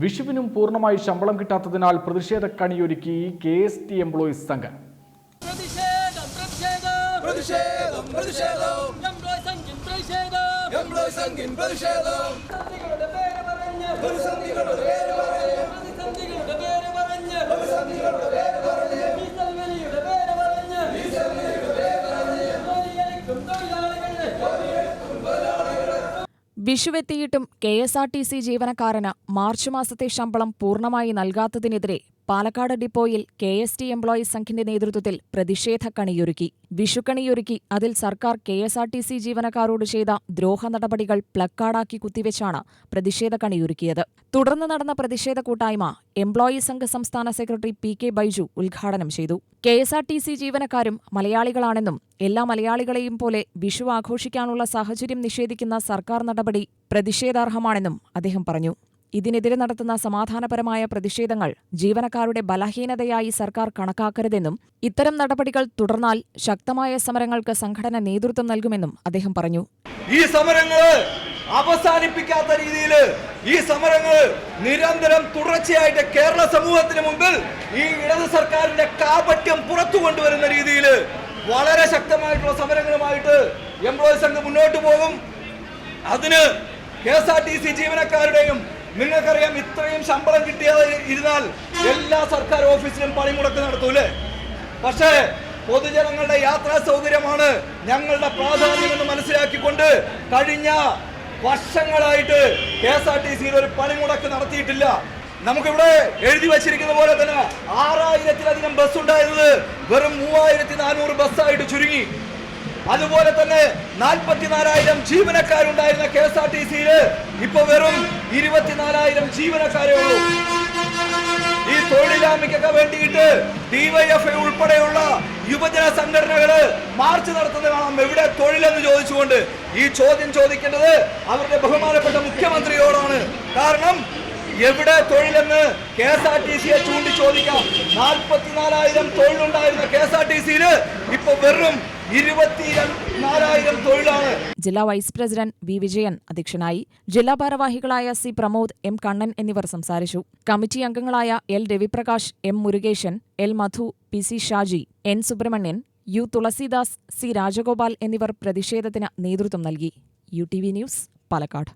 വിഷുവിനും പൂർണമായി ശമ്പളം കിട്ടാത്തതിനാൽ പ്രതിഷേധ കണിയൊരുക്കി കെ എസ് ടി എംപ്ലോയീസ് സംഘം. പ്രതിഷേധം പ്രതിഷേധം വിഷുവെത്തിയിട്ടും K S R T C ജീവനക്കാരന് മാർച്ച് മാസത്തെ ശമ്പളം പൂർണമായി നൽകാത്തതിനെതിരെ പാലക്കാട് ഡിപ്പോയിൽ കെ എസ് ടി എംപ്ലോയീസ് സംഘിന്റെ നേതൃത്വത്തിൽ പ്രതിഷേധ കണിയൊരുക്കി വിഷുക്കണിയൊരുക്കി. അതിൽ സർക്കാർ K S R T C ജീവനക്കാരോട് ചെയ്ത ദ്രോഹ നടപടികൾ പ്ലക്കാർഡാക്കി കുത്തിവെച്ചാണ് പ്രതിഷേധ കണിയൊരുക്കിയത് തുടർന്ന് നടന്ന പ്രതിഷേധ കൂട്ടായ്മ എംപ്ലോയീസ് സംഘ സംസ്ഥാന സെക്രട്ടറി പി കെ ബൈജു ഉദ്ഘാടനം ചെയ്തു. K S R T C ജീവനക്കാരും മലയാളികളാണെന്നും എല്ലാ മലയാളികളെയും പോലെ വിഷു ആഘോഷിക്കാനുള്ള സാഹചര്യം നിഷേധിക്കുന്ന സർക്കാർ നടപടി പ്രതിഷേധാർഹമാണെന്നും അദ്ദേഹം പറഞ്ഞു. ഇതിനെതിരെ നടത്തുന്ന സമാധാനപരമായ പ്രതിഷേധങ്ങൾ ജീവനക്കാരുടെ ബലഹീനതയായി സർക്കാർ കണക്കാക്കരുതെന്നും ഇത്തരം നടപടികൾ തുടർന്നാൽ ശക്തമായ സമരങ്ങൾക്ക് സംഘടന നേതൃത്വം നൽകുമെന്നും അദ്ദേഹം പറഞ്ഞു. ഈ സമരങ്ങൾ അവസാനിപ്പിക്കാത്ത രീതിയിൽ ഈ സമരങ്ങൾ നിരന്തരം തുടർച്ചയായിട്ട് കേരള സമൂഹത്തിന് മുമ്പിൽ ഈ ഇടത് സർക്കാരിന്റെ കാപട്യം പുറത്തു കൊണ്ടുവരുന്ന രീതിയിൽ വളരെ ശക്തമായിട്ടുള്ള സമരങ്ങളുമായിട്ട് എംപ്ലോയീസ് സംഘം മുന്നോട്ട് പോകും. അതിന് K S R T C ജീവനക്കാരുടെയും നിങ്ങൾക്കറിയാം ഇത്രയും ശമ്പളം കിട്ടിയത് ഇരുന്നാൽ എല്ലാ സർക്കാർ ഓഫീസിലും പണിമുടക്ക് നടത്തൂലേ പക്ഷേ പൊതുജനങ്ങളുടെ യാത്രാ സൗകര്യമാണ് ഞങ്ങളുടെ പ്രാധാന്യം എന്ന് മനസ്സിലാക്കിക്കൊണ്ട് കഴിഞ്ഞ വർഷങ്ങളായിട്ട് കെ എസ് ആർ ടി സിയിൽ ഒരു പണിമുടക്ക് നടത്തിയിട്ടില്ല. നമുക്കിവിടെ എഴുതി വച്ചിരിക്കുന്ന പോലെ തന്നെ ആറായിരത്തിലധികം ബസ് ഉണ്ടായിരുന്നത് വെറും മൂവായിരത്തി നാനൂറ് ബസ്സായിട്ട് ചുരുങ്ങി. അതുപോലെ തന്നെ നാൽപ്പത്തിനാലായിരം ജീവനക്കാരുണ്ടായിരുന്ന കെ എസ് ആർ ടി സിയിൽ ഇപ്പൊ വെറും ഇരുപത്തിനാലായിരം ജീവനക്കാരെ ഉള്ളൂ ഈ തൊഴിലായ്മയ്ക്കൊക്കെ വേണ്ടിയിട്ട് ഡിവൈഎഫ്ഐ ഉൾപ്പെടെയുള്ള യുവജന സംഘടനകൾ മാർച്ച് നടത്തുന്നത് കാണാം. എവിടെ തൊഴിലെന്ന് ചോദിച്ചുകൊണ്ട് ഈ ചോദ്യം ചോദിക്കേണ്ടത് അവരുടെ ബഹുമാനപ്പെട്ട മുഖ്യമന്ത്രിയോടാണ്. കാരണം എവിടെ തൊഴിലെന്ന് കെ എസ് ആർ ടി സിയെ ചൂണ്ടി ചോദിക്കാം നാൽപ്പത്തിനാലായിരം തൊഴിലുണ്ടായിരുന്ന കെ എസ് ആർ ടി സിയിൽ ഇപ്പൊ വെറും ജില്ലാ വൈസ് പ്രസിഡന്റ് വി വിജയൻ അധ്യക്ഷനായി ജില്ലാ ഭാരവാഹികളായ സി പ്രമോദ് എം കണ്ണൻ എന്നിവർ സംസാരിച്ചു. കമ്മിറ്റി അംഗങ്ങളായ L Raviprakash M Murukesan L Madhu P C Shaji N Subramanian U Thulasidas C Rajagopal എന്നിവർ പ്രതിഷേധത്തിന് നേതൃത്വം നൽകി. U T V news Palakkad.